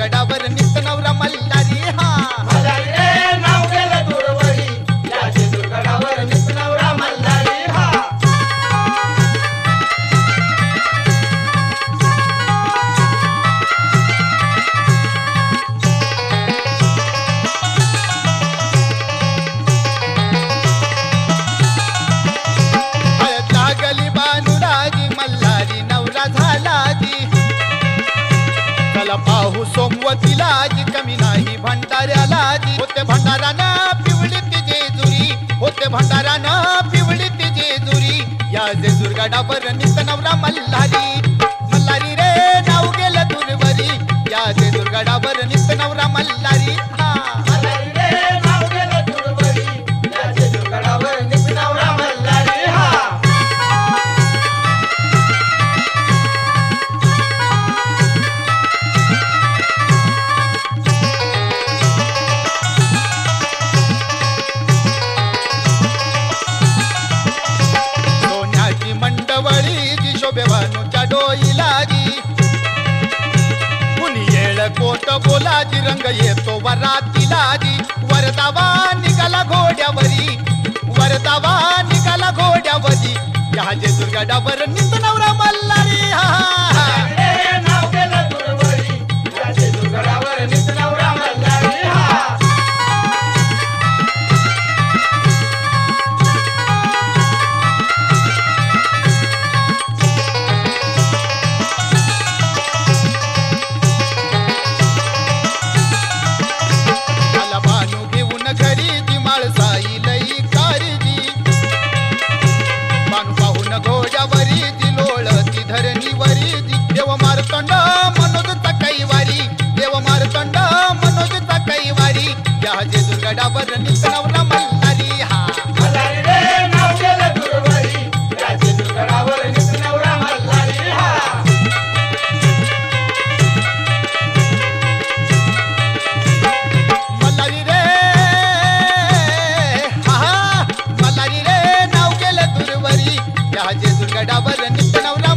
జగడవర్ నిత్త నవరమల్ల भगवतीला जी कमी नाही भंडाऱ्याला जी होते भंडाराना खोट बोलाजी रंग येतो वरातीला जी वरदावा निघाला घोड्यावरी. वरदावा निघाला घोड्यावरी. या जे दुर्गाडावर नित घरी नाही माळसाई लई काळजी बानू पाहून घोड्यावरी ती लोळती धरणीवरी ती देव मारतंड मनोज कैवारी देव मारतंड मनोज कैवारी या जे दुर्गडावर नित या जेजुर्ग डाबर नित्य नवरा